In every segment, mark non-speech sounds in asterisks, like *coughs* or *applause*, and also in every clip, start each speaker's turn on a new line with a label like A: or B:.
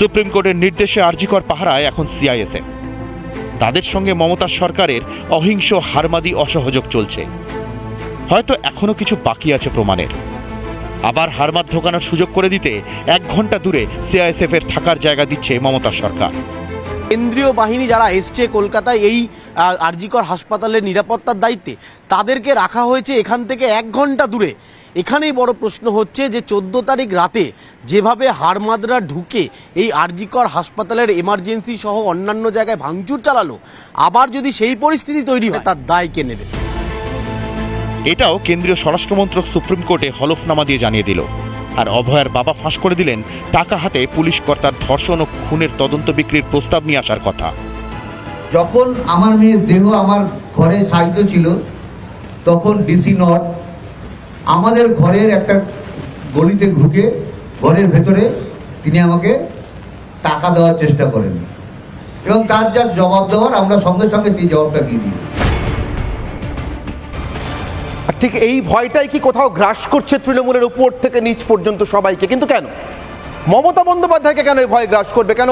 A: Supreme কোর্টের নির্দেশে আরজিকর পাহারায় এখন সিআইএসএফ। তাদের সঙ্গে মমতা সরকারের অহিংস হারমাদি অসহযোগ চলছে। হয়তো এখনও কিছু বাকি আছে প্রমাণের। আবার হারমাদ ঢোকানোর সুযোগ করে দিতে এক ঘণ্টা দূরে সিআইএসএফ এর থাকার জায়গা দিচ্ছে মমতা সরকার।
B: কেন্দ্রীয় বাহিনী যারা এসছে কলকাতায় এই আরজিকর হাসপাতালের নিরাপত্তার দায়িত্বে, তাদেরকে রাখা হয়েছে এখান থেকে এক ঘণ্টা দূরে। এখানেই বড় প্রশ্ন হচ্ছে যে চোদ্দ তারিখ রাতে যেভাবে হারমাদরা ঢুকে এই আরজিকর হাসপাতালের এমার্জেন্সি সহ অন্যান্য জায়গায় ভাঙচুর চালালো আবার যদি সেই পরিস্থিতি তৈরি হয় তার দায় কে নেবে?
A: এটাও কেন্দ্রীয় স্বরাষ্ট্রমন্ত্রক সুপ্রিম কোর্টে হলফনামা দিয়ে জানিয়ে দিল। আর অভয়ার বাবা ফাঁস করে দিলেন টাকা হাতে পুলিশ কর্তার ধর্ষণ ও খুনের তদন্ত বিক্রির প্রস্তাব নিয়ে আসার কথা।
C: যখন আমার মেয়ের দেহ আমার ঘরে সাহিত্য ছিল তখন ডিসি নট আমাদের ঘরের একটা গলিতে ঢুকে, ঘরের ভেতরে তিনি আমাকে টাকা দেওয়ার চেষ্টা করেন। এবং তার যা জবাব দেওয়ার, আমরা সঙ্গে সঙ্গে সেই জবাবটা দিয়ে দিই।
D: ঠিক এই ভয়টাই কি কোথাও গ্রাস করছে তৃণমূলের উপর থেকে নিচ পর্যন্ত সবাইকে? কিন্তু কেন? মমতা বন্দ্যোপাধ্যায়কে কেন এই ভয় গ্রাস করবে? কেন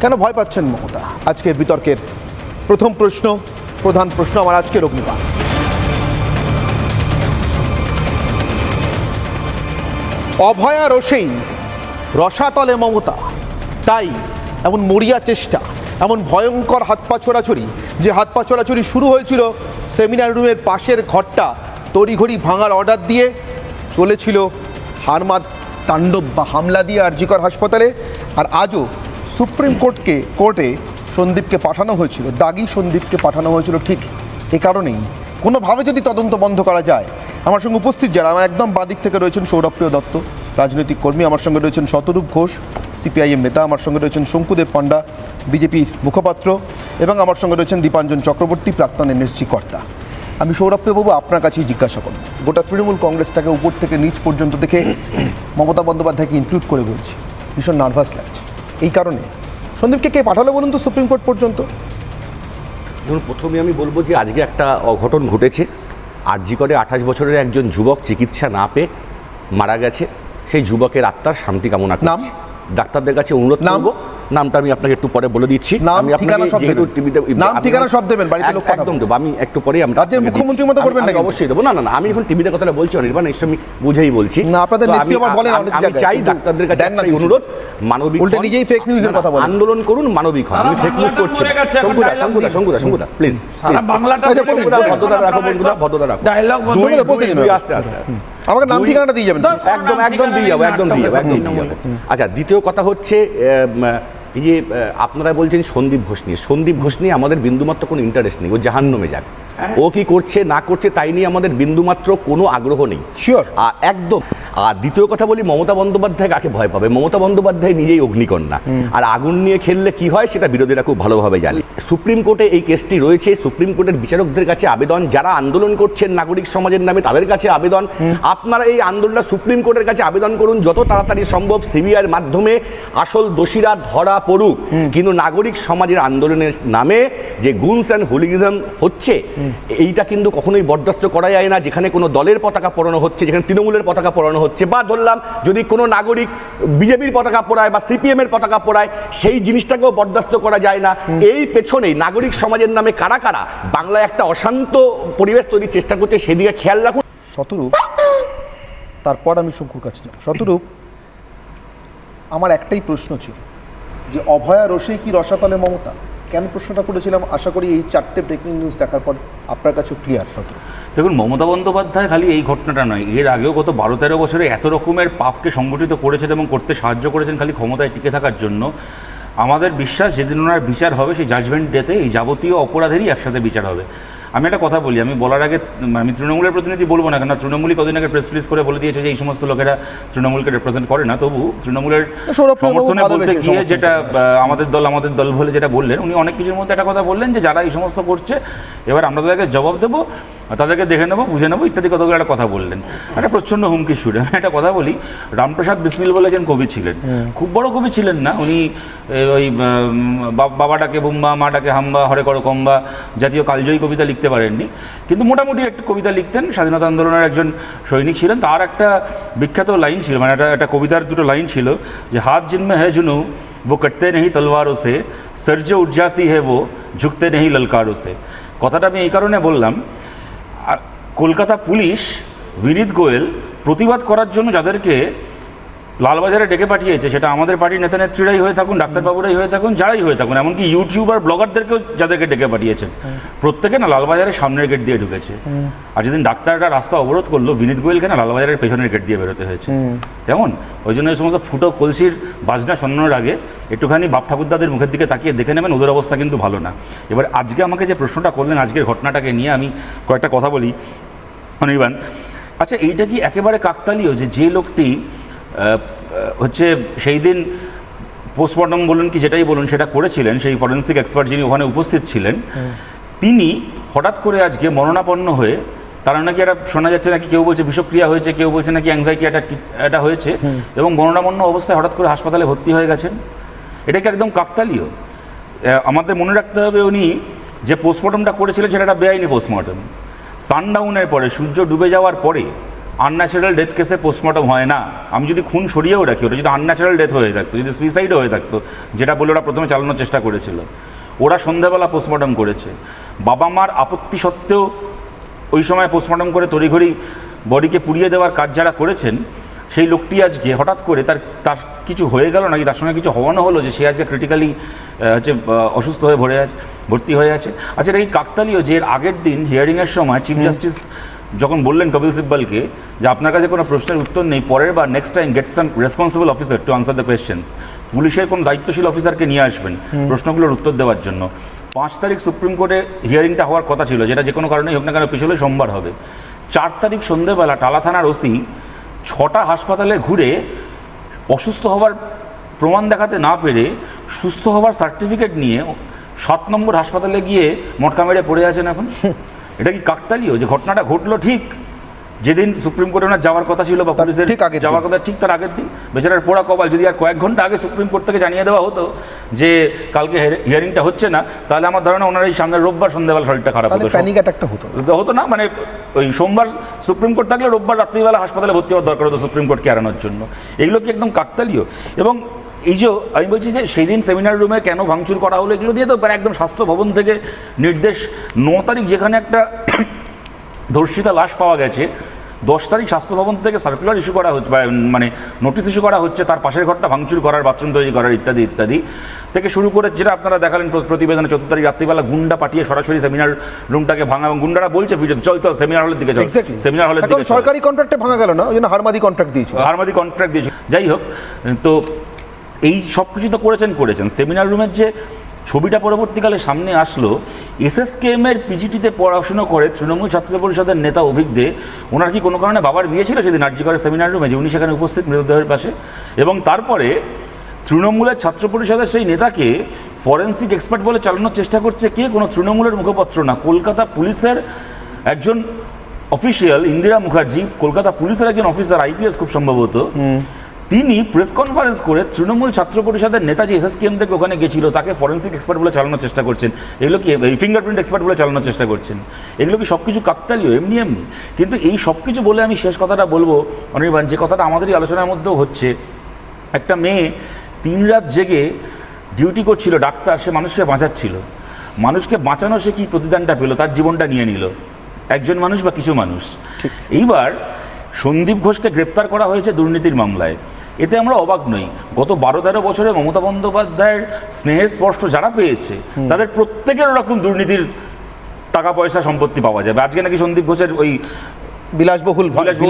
D: কেন ভয় পাচ্ছেন মমতা? আজকের বিতর্কের প্রথম প্রশ্ন, প্রধান প্রশ্ন আমার আজকের অগ্নিবাণ অভয়া রসেই রসাতলে মমতা। তাই এমন মরিয়া চেষ্টা, এমন ভয়ঙ্কর হাত পা ছোড়াছড়ি যে হাত পা ছোড়াছড়ি শুরু হয়েছিল সেমিনার রুমের পাশের ঘরটা তড়িঘড়ি ভাঙার অর্ডার দিয়ে চলেছিল হারমাদ তাণ্ডব বা হামলা দিয়ে আরজিকর হাসপাতালে আর আজও সুপ্রিম কোর্টকে, কোর্টে সন্দীপকে পাঠানো হয়েছিল, দাগি সন্দীপকে পাঠানো হয়েছিল ঠিক এ কারণেই। কোনোভাবে যদি তদন্ত বন্ধ করা যায়, আমার সঙ্গে উপস্থিত যারা, আমার একদম বাদিক থেকে রয়েছেন সৌরভপ্রিয় দত্ত, রাজনৈতিক কর্মী, আমার সঙ্গে রয়েছেন শতরূপ ঘোষ, সিপিআইএম নেতা, আমার সঙ্গে রয়েছেন শঙ্কুদেব পান্ডা বিজেপির মুখপাত্র, এবং আমার সঙ্গে রয়েছেন দীপাঞ্জন চক্রবর্তী, প্রাক্তন এনএসজি কর্তা। আমি সৌরভপ্রিয়বাবু আপনার কাছেই জিজ্ঞাসা করব। গোটা তৃণমূল কংগ্রেসটাকে উপর থেকে নিচ পর্যন্ত দেখে মমতা বন্দ্যোপাধ্যায়কে ইনক্লুড করে বলছি। ভীষণ নার্ভাস লাগছে। এই কারণে। সন্দীপকে কে পাঠালো বলুন তো সুপ্রিম কোর্ট পর্যন্ত?
E: ধরুন প্রথমে আমি বলব যে আজকে একটা অঘটন ঘটেছে আরজি করে আঠাশ বছরের একজন যুবক চিকিৎসা না পেয়ে মারা গেছে সেই যুবকের আত্মার শান্তি কামনা? করছি ডাক্তারদের কাছে অনুরোধ? করব নামটা আমি আপনাকে একটু পরে বলে দিচ্ছি। আমি
D: ঠিকানা সব
E: যেহেতু টিভিতে
D: নাম, ঠিকানা সব দেবেন, বাড়িতে লোক
E: একদম। দেবো। আমি একটু পরে আমি
D: রাজ্যের মুখ্যমন্ত্রীর মতো করবেন
E: আমি-
D: না
E: আমি
D: কিন্তু।
E: অবশ্যই দেবো। না না আমি এখন টিভিতে কথাটা বলছি অনির্বাণ নিশ্চয় আমি বুঝেই বলছি।
D: না, আপনাদের নেত্রী আবার বলেন
E: আমি- চাই ডাক্তারদের কাছে একটাই অনুরোধ মানবিক
D: উল্টে নিজেই fake news এর
E: না, না,
D: কথা বলেন।
E: আন্দোলন করুন মানবিক হন। আমি ফেক নিউজ করছি। শঙ্কুদা
F: দিন।
E: শঙ্কুদা শঙ্কুদা প্লিজ
F: সারা বাংলাটা
D: আচ্ছা,
E: ভদ্রতা রাখো বন্ধুরা ভদ্রতা রাখো।
F: dialogue বন্ধ করে
D: বলতে দিন
E: আস্তে আস্তে আস্তে।
D: আমাকে নাম ঠিকানাটা দিয়ে যাবেন
E: একদম একদম দিয়ে যাব একদম দিয়ে যাব একদম আচ্ছা দ্বিতীয় কথা হচ্ছে এই যে আপনারা বলছেন সন্দীপ ঘোষ নিয়ে। সন্দীপ ঘোষ নিয়ে আমাদের বিন্দুমাত্র কোনো ইন্টারেস্ট নেই, ও জাহান্নমে যাক ও কি করছে না করছে তাই নিয়ে আমাদের বিন্দুমাত্র কোনো আগ্রহ নেই।
D: Sure.
E: আর একদম আর দ্বিতীয় কথা বলি মমতা বন্দ্যোপাধ্যায় কাকে ভয় পাবে? মমতা বন্দ্যোপাধ্যায় নিজেই অগ্নিকন্যা। আর আগুন নিয়ে খেললে কি হয় সেটা বিরোধীরা খুব ভালোভাবে জানে। সুপ্রিম কোর্টে এই কেসটি রয়েছে। সুপ্রিম কোর্টের বিচারকদের কাছে আবেদন যারা আন্দোলন করছেন নাগরিক সমাজের নামে তাদের কাছে আবেদন। আপনারা এই আন্দোলনটা সুপ্রিম কোর্টের কাছে আবেদন করুন যত তাড়াতাড়ি সম্ভব সিবিআইয়ের মাধ্যমে আসল দোষীরা ধরা পড়ুক। কিন্তু নাগরিক সমাজের আন্দোলনের নামে যে গুনস অ্যান্ড হুলিগিজম হচ্ছে এইটা কিন্তু কখনোই বরদাস্ত করা যায় না যেখানে কোনো দলের পতাকা পরানো হচ্ছে যেখানে তৃণমূলের পতাকা পরানো হচ্ছে। বা ধরলাম যদি কোনো নাগরিক বিজেপির পতাকা পরায় বা সিপিএম এর পতাকা পরায় সেই জিনিসটাকেও বরদাস্ত করা যায় না। এই পেছনেই নাগরিক সমাজের নামে কারা কারা বাংলায় একটা অশান্ত পরিবেশ তৈরির চেষ্টা করছে সেদিকে খেয়াল রাখুন।
D: শতরূপ তারপর আমি শঙ্কুর কাছে যাব। শতরূপ আমার একটাই প্রশ্ন ছিল যে অভয়া রসেই কি রসাতলে মমতা? কেন প্রশ্নটা করেছিলাম? আশা করি এই চারটে ব্রেকিং নিউজ দেখার পর আপনার কাছে ক্লিয়ার সত্য
F: দেখুন, মমতা বন্দ্যোপাধ্যায় খালি এই ঘটনাটা নয়, এর আগেও গত বারো তেরো বছরে এত রকমের পাপকে সংগঠিত করেছেন এবং করতে সাহায্য করেছেন খালি ক্ষমতায় টিকে থাকার জন্য। আমাদের বিশ্বাস, যেদিন ওনার বিচার হবে, সেই জাজমেন্ট ডেতে এই যাবতীয় অপরাধেরই একসাথে বিচার হবে। আমি একটা কথা বলি আমি বলার আগে আমি তৃণমূলের প্রতিনিধি বলব না কেন তৃণমূলই কদিন আগে প্রেস রিলিজ করে বলে দিয়েছে যে এই সমস্ত লোকেরা তৃণমূলকে রিপ্রেজেন্ট করে না। তবু তৃণমূলের সমর্থনে বলতে গিয়ে যেটা আমাদের দল আমাদের দল বলে যেটা বললেন উনি অনেক কিছুর মধ্যে একটা কথা বললেন যে যারা এই সমস্ত করছে এবার আমরা তাদেরকে জবাব দেবো। তাদেরকে দেখে নেবো বুঝে নেবো ইত্যাদি কতগুলো একটা কথা বললেন একটা প্রচণ্ড হুমকি সুরে আমি একটা কথা বলি রামপ্রসাদ বিসমিল বলে একজন কবি ছিলেন খুব বড় কবি ছিলেন না উনি এ, ওই উম, বা- বাবাটাকে বুম্বা মাটাকে হাম্বা হরে করো কম্বা জাতীয় কালজয়ী কবিতা লিখতে পারেননি কিন্তু মোটামুটি একটা কবিতা লিখতেন স্বাধীনতা আন্দোলনের একজন সৈনিক ছিলেন তার একটা বিখ্যাত লাইন ছিল মানে একটা একটা কবিতার দুটো লাইন ছিল যে হাত জিনমে হ্যাঁ জুনু वो कटते नहीं तलवारों से सर जो उठ जाती है वो झुकते नहीं ललकारों से কথাটা আমি এই কারণে বললাম আর কলকাতা পুলিশ বিনীত গোয়েল প্রতিবাদ করার জন্য যাদেরকে লালবাজারে ডেকে পাঠিয়েছে সেটা আমাদের পার্টির নেতা নেত্রীরাই হয়ে থাকুন ডাক্তারবাবুরাই হয়ে থাকুন যারাই হয়ে থাকুন এমনকি ইউটিউবার ব্লগারদেরকেও যাদেরকে ডেকে পাঠিয়েছেন। প্রত্যেকে না লালবাজারের সামনের গেট দিয়ে ঢুকেছে। আর যেদিন ডাক্তাররা রাস্তা অবরোধ করল বিনীত গোয়েলকে না লালবাজারের পেছনের গেট দিয়ে বেরোতে হয়েছে। কেমন? ওই জন্য এই সমস্ত ফুটো কলসির বাজনা শোনানোর আগে একটুখানি বাপ ঠাকুরদাদের মুখের দিকে তাকিয়ে দেখে নেবেন ওদের অবস্থা কিন্তু ভালো না। এবার আজকে আমাকে যে প্রশ্নটা করলেন আজকের ঘটনাটাকে নিয়ে আমি কয়েকটা কথা বলি। অনির্বাণ। আচ্ছা এইটা কি একেবারে কাকতালীয় যে যে লোকটি হচ্ছে সেই দিন পোস্টমর্টম বলুন কি যেটাই বলুন সেটা করেছিলেন সেই ফরেন্সিক এক্সপার্ট যিনি ওখানে উপস্থিত ছিলেন তিনি হঠাৎ করে আজকে মরণাপন্ন হয়ে তারা নাকি একটা শোনা যাচ্ছে নাকি কেউ বলছে বিষক্রিয়া হয়েছে কেউ বলছে নাকি অ্যাংজাইটি একটা একটা হয়েছে এবং মরণাপন্ন অবস্থায় হঠাৎ করে হাসপাতালে ভর্তি হয়ে গেছেন। এটা কি একদম কাকতালীয়? আমাদের মনে রাখতে হবে উনি যে পোস্টমর্টমটা করেছিলেন সেটা একটা বেআইনি পোস্টমর্টম সানডাউনের পরে, সূর্য ডুবে যাওয়ার পরে আনন্যাচারাল ডেথ কেসে পোস্টমর্টম হয় না। আমি যদি খুন সরিয়েও রাখি, ওটা যদি আনন্যাচারাল ডেথ হয়ে থাকতো, যদি সুইসাইডও হয়ে থাকতো, যেটা বলে ওরা প্রথমে চালানোর চেষ্টা করেছিল। ওরা সন্ধ্যাবেলা পোস্টমর্টম করেছে। বাবা মার আপত্তি সত্ত্বেও ওই সময় পোস্টমর্টম করে তড়িঘড়ি বডিকে পুড়িয়ে দেওয়ার কাজ যারা করেছেন সেই লোকটি আজকে হঠাৎ করে তার তার কিছু হয়ে গেল নাকি? তার সঙ্গে কিছু হওয়ানো হলো যে সে আজকে ক্রিটিক্যালি হচ্ছে অসুস্থ হয়ে ভরে আছে ভর্তি হয়ে আছে? আচ্ছা এটা এই কাকতালীয় যে এর আগের দিন হিয়ারিংয়ের সময় চিফ জাস্টিস যখন বললেন কপিল সিব্বলকে যে আপনার কাছে কোনো প্রশ্নের উত্তর নেই পরের বার next time get some responsible officer to answer the questions পুলিশের কোনো দায়িত্বশীল অফিসারকে নিয়ে আসবেন প্রশ্নগুলোর উত্তর দেওয়ার জন্য। পাঁচ তারিখ সুপ্রিম কোর্টে হিয়ারিংটা হওয়ার কথা ছিল যেটা যে কোনো কারণেই হোক না কেন পিছলে সোমবার হবে। চার তারিখ সন্ধেবেলা টালা থানার ওসি ছটা হাসপাতালে ঘুরে অসুস্থ হওয়ার প্রমাণ দেখাতে না পেরে সুস্থ হওয়ার সার্টিফিকেট নিয়ে সাত নম্বর হাসপাতালে গিয়ে মটকা মেরে পড়ে আছেন এখন। *laughs* এটা কি কাকতালীয় যে ঘটনাটা ঘটলো ঠিক? যেদিন সুপ্রিম কোর্টে ওনার যাওয়ার কথা ছিল বা পুলিশের
D: ঠিক আগের
F: যাওয়ার কথা ঠিক তার আগের দিন। বেচারার পোড়া কপাল যদি আর কয়েক ঘণ্টা আগে সুপ্রিম কোর্ট থেকে জানিয়ে দেওয়া হতো যে কালকে হিয়ারিংটা হচ্ছে না তাহলে আমার ধারণা ওনার এই সামনের রোববার সন্ধ্যাবেলা শরীরটা খারাপ হতো।
D: প্যানিক অ্যাটাকটা হতো।
F: হতো না মানে ওই সোমবার সুপ্রিম কোর্ট থাকলে রোববার রাত্রিবেলা হাসপাতালে ভর্তি হওয়ার দরকার হতো সুপ্রিম কোর্টকে এড়ানোর জন্য। এগুলো কি একদম কাকতালীয়? এবং এই যে আমি বলছি যে সেই দিন সেমিনার রুমে কেন ভাঙচুর করা হলো এগুলো দিয়ে তো একদম স্বাস্থ্য ভবন থেকে নির্দেশ ন তারিখ যেখানে একটা *coughs* ধর্ষিতা লাশ পাওয়া গেছে দশ তারিখ স্বাস্থ্য ভবন থেকে সার্কুলার ইস্যু করা হচ্ছে মানে নোটিশ ইস্যু করা হচ্ছে তার পাশের ঘরটা ভাঙচুর করার বাথরুম তৈরি করার ইত্যাদি ইত্যাদি। থেকে শুরু করে যেটা আপনারা দেখালেন প্র- প্রতিবেদনে চতুর্থ তারিখ রাত্রিবেলা গুন্ডা পাঠিয়ে সরাসরি সেমিনার রুমটাকে ভাঙা এবং গুন্ডারা বলছে ভিডিও চল তো সেমিনার হলের দিকে চল। সেমিনার হলের দিকে
D: সরকারি কন্ট্রাক্টে ভাঙা গেল না? ওই জন্য হারমাদি কন্ট্রাক্ট দিয়েছিল
F: হারমাদি কন্ট্রাক্ট দিয়েছে। যাই হোক তো এই সব কিছু তো করেছেন করেছেন। সেমিনার রুমের যে ছবিটা পরবর্তীকালে সামনে আসলো। এসএসকেএম এর পিজিটিতে পড়াশুনো করে তৃণমূল ছাত্র পরিষদের নেতা অভিক দে। ওনার কি কোনো কারণে বাবার বিয়ে ছিল সেদিন আর্যিকরের সেমিনার রুমে, যে উনি সেখানে উপস্থিত মৃতদেহের পাশে? এবং তারপরে তৃণমূলের ছাত্র পরিষদের সেই নেতাকে ফরেন্সিক এক্সপার্ট বলে চালানোর চেষ্টা করছে কে? কোনো তৃণমূলের মুখপত্র না। কলকাতা পুলিশের একজন অফিসিয়াল ইন্দিরা মুখার্জি। কলকাতা পুলিশের একজন অফিসার, আইপিএস খুব সম্ভবত। তিনি প্রেস কনফারেন্স করে তৃণমূল ছাত্র পরিষদের নেতা যে এসএসকেএম থেকে ওখানে গেছিল তাকে ফরেন্সিক এক্সপার্ট বলে চালানোর চেষ্টা করছেন। এগুলো কি এই ফিঙ্গারপ্রিন্ট এক্সপার্ট বলে চালানোর চেষ্টা করছেন। এগুলো কি সব কিছু কাকতালীয় এমনি এমনি? কিন্তু এই সব কিছু বলে আমি শেষ কথাটা বলব অনির্বাণ যে কথাটা আমাদেরই আলোচনার মধ্যেও হচ্ছে একটা মেয়ে তিন রাত জেগে ডিউটি করছিল ডাক্তার সে মানুষকে বাঁচাচ্ছিল। মানুষকে বাঁচানো সে কি প্রতিদানটা পেল তার জীবনটা নিয়ে নিল? একজন মানুষ বা কিছু মানুষ? এইবার সন্দীপ ঘোষকে গ্রেপ্তার করা হয়েছে দুর্নীতির মামলায়। এতে আমরা অবাক নই গত বারো তেরো বছরে মমতা বন্দ্যোপাধ্যায়ের স্নেহের স্পর্শ যারা পেয়েছে তাদের প্রত্যেকের ওরকম দুর্নীতির টাকা পয়সা সম্পত্তি পাওয়া যাবে আজকে নাকি সন্দীপ ঘোষের ওই
D: বিলাসবহুল
F: বিলাসবহুল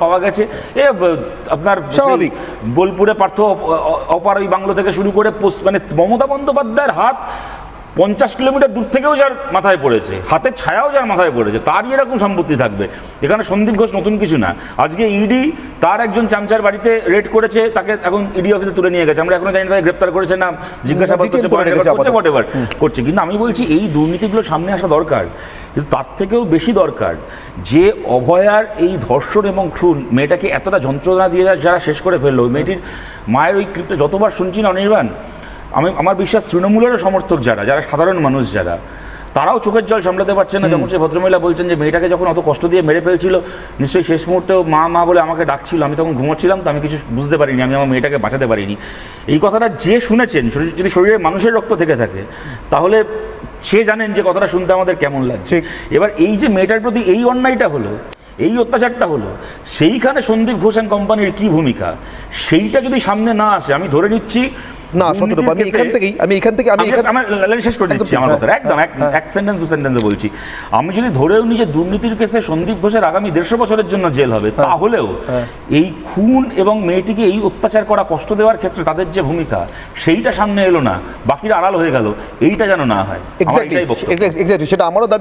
D: পাওয়া গেছে।
F: এ আপনার
D: স্বাভাবিক।
F: বোলপুরে পার্থ অপার ওই বাংলো থেকে শুরু করে পোস্ট- মানে মমতা বন্দ্যোপাধ্যায়ের হাত পঞ্চাশ কিলোমিটার দূর থেকেও যার মাথায় পড়েছে হাতের ছায়াও যার মাথায় পড়েছে তারই এরকম সম্পত্তি থাকবে। এখানে সন্দীপ ঘোষ নতুন কিছু না। আজকে ইডি তার একজন চামচার বাড়িতে রেড করেছে তাকে এখন ইডি অফিসে তুলে নিয়ে গেছে। আমরা এখনও জানি না তাকে গ্রেপ্তার করেছে না জিজ্ঞাসাবাদ করছে
D: আপাতত।
F: whatever করছে। কিন্তু আমি বলছি এই দুর্নীতিগুলো সামনে আসা দরকার। কিন্তু তার থেকেও বেশি দরকার যে অভয়ার এই ধর্ষণ এবং খুন মেয়েটাকে এতটা যন্ত্রণা দিয়ে যারা শেষ করে ফেলল মেয়েটির মায়ের ওই ক্লিপটা যতবার শুনছি না অনির্বাণ আমি আমার বিশ্বাস তৃণমূলেরও সমর্থক যারা যারা সাধারণ মানুষ যারা তারাও চোখের জল সামলাতে পারছেন না। যখন সে ভদ্রমহিলা বলছেন যে মেয়েটাকে যখন অত কষ্ট দিয়ে মেরে ফেলছিল নিশ্চয়ই শেষ মুহূর্তেও মা মা বলে আমাকে ডাকছিল আমি তখন ঘুমোচ্ছিলাম তো আমি কিছু বুঝতে পারিনি আমি আমার মেয়েটাকে বাঁচাতে পারিনি। এই কথাটা যে শুনেছেন যদি শরীরে মানুষের রক্ত থেকে থাকে তাহলে সে জানেন যে কথাটা শুনতে আমাদের কেমন লাগছে। এবার এই যে মেয়েটার প্রতি এই অন্যায়টা হলো এই অত্যাচারটা হলো সেইখানে সন্দীপ ঘোষ অ্যান্ড কোম্পানির কি ভূমিকা? সেইটা যদি সামনে না আসে আমি ধরে নিচ্ছি
D: না সত্যি আমি এখান থেকেই আমি এখান থেকে আমি
F: আমি আমার শেষ করে দিচ্ছি আমার
D: হ্যাঁ,
F: কথা একদম এক
D: হ্যাঁ।
F: সেন্টেন্স দু সেন্টেন্সে বলছি। আমি যদি ধরেও নিই যে দুর্নীতির কেসে সন্দীপ ঘোষের আগামী দেড়শো বছরের জন্য জেল হবে
D: হ্যাঁ।
F: তাহলেও এই খুন এবং মেয়েটিকে এই অত্যাচার করা কষ্ট দেওয়ার ক্ষেত্রে তাদের যে ভূমিকা সেইটা সামনে এলো না বাকিরা আড়াল হয়ে গেল এইটা যেন না হয়।
D: এক্স্যাক্টলি সেটা আমারও দাবি।